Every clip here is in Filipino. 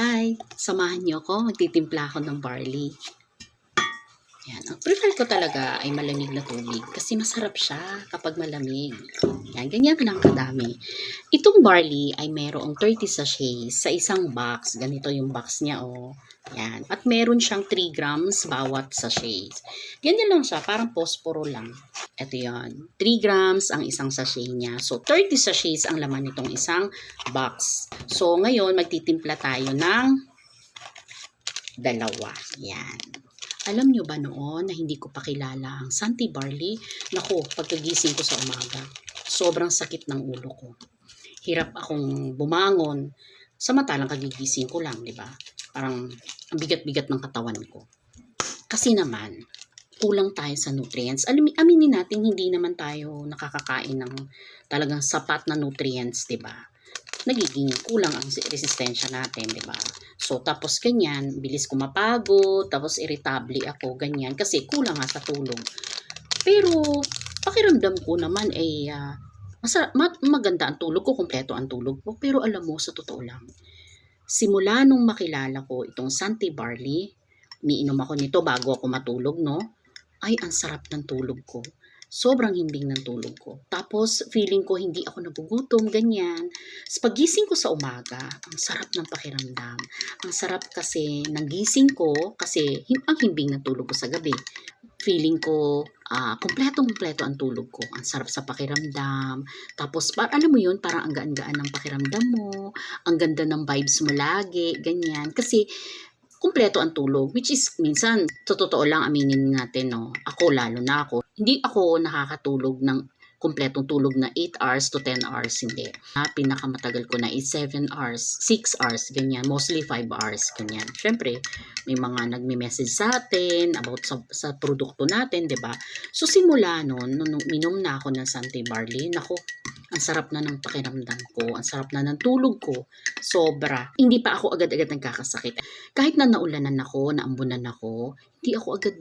Hi! Samahan niyo ako. Magtitimpla ako ng barley. Yan. Ang prefer ko talaga ay malamig na tubig kasi masarap siya kapag malamig. Yan. Ganyan lang kadami. Itong barley ay merong 30 sachets sa isang box. Ganito yung box niya, oh. Yan. At meron siyang 3 grams bawat sachet. Ganyan lang siya. Parang posporo lang. Ito yan. 3 grams ang isang sachet niya. So, 30 sachets ang laman nitong isang box. So, ngayon, magtitimpla tayo ng dalawa. Yan. Alam nyo ba noon na hindi ko pa kilala ang Santi Barley? Nako, pagkagising ko sa umaga, sobrang sakit ng ulo ko. Hirap akong bumangon. Samantalang kagigising ko lang, di ba? Parang ang bigat-bigat ng katawan ko. Kasi naman, kulang tayo sa nutrients. Alam, aminin natin, hindi naman tayo nakakakain ng talagang sapat na nutrients, di ba? Nagiging kulang ang resistensya natin, di ba? So, tapos ganyan, bilis ko mapagod, tapos irritable ako, ganyan, kasi kulang nga sa tulog. Pero, pakiramdam ko naman ay ah, masa, ma- maganda ang tulog ko, kompleto ang tulog ko. Pero alam mo, sa totoo lang, simula nung makilala ko itong Santi Barley, miinom ako nito bago ako matulog, no? Ay, ang sarap ng tulog ko. Sobrang himbing ng tulog ko. Tapos, feeling ko hindi ako nagugutom, ganyan. Pagising ko sa umaga, ang sarap ng pakiramdam. Ang sarap kasi ng gising ko, kasi ang himbing ng tulog ko sa gabi. Feeling ko, ah, kompletong-kompleto ang tulog ko. Ang sarap sa pakiramdam. Tapos, par alam mo yun, parang ang gaan-gaan ng pakiramdam mo. Ang ganda ng vibes mo lagi, ganyan. Kasi, kumpleto ang tulog. Which is, minsan, sa totoo lang, aminin natin, no? Ako, lalo na ako, hindi ako nakakatulog ng kumpletong tulog na 8 hours to 10 hours, hindi. Ah, pinakamatagal ko na is 7 hours, 6 hours, ganyan. Mostly 5 hours, ganyan. Siyempre, may mga nagme-message sa atin about sa, sa produkto natin, di ba? So, simula noon, nung minom na ako ng Sante Barley, nako, ang sarap na ng pakiramdam ko, ang sarap na ng tulog ko, sobra. Hindi pa ako agad-agad nagkakasakit. Kahit na naulanan ako, naambunan ako, hindi ako agad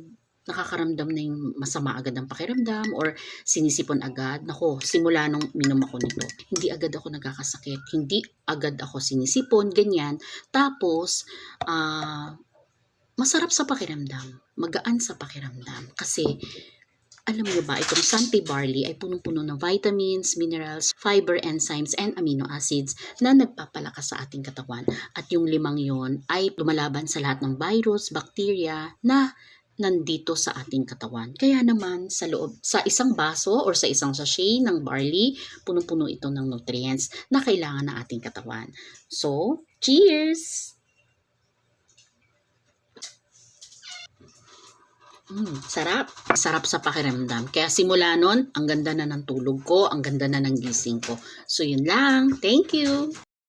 nakakaramdam na yung masama agad ng pakiramdam or sinisipon agad. Nako, simula nung minom ako nito, hindi agad ako nagkakasakit. Hindi agad ako sinisipon, ganyan. Tapos, ah, masarap sa pakiramdam. Magaan sa pakiramdam. Kasi, alam niyo ba, itong Santi Barley ay punong-puno ng vitamins, minerals, fiber, enzymes, and amino acids na nagpapalakas sa ating katawan. At yung limang yon ay lumalaban sa lahat ng virus, bacteria na nandito sa ating katawan. Kaya naman sa loob sa isang baso or sa isang sachet ng barley, punong-puno ito ng nutrients na kailangan ng ating katawan. So, cheers! Mm, sarap. Sarap sa pakiramdam. Kaya simula nun, ang ganda na ng tulog ko, ang ganda na ng gising ko. So, yun lang. Thank you!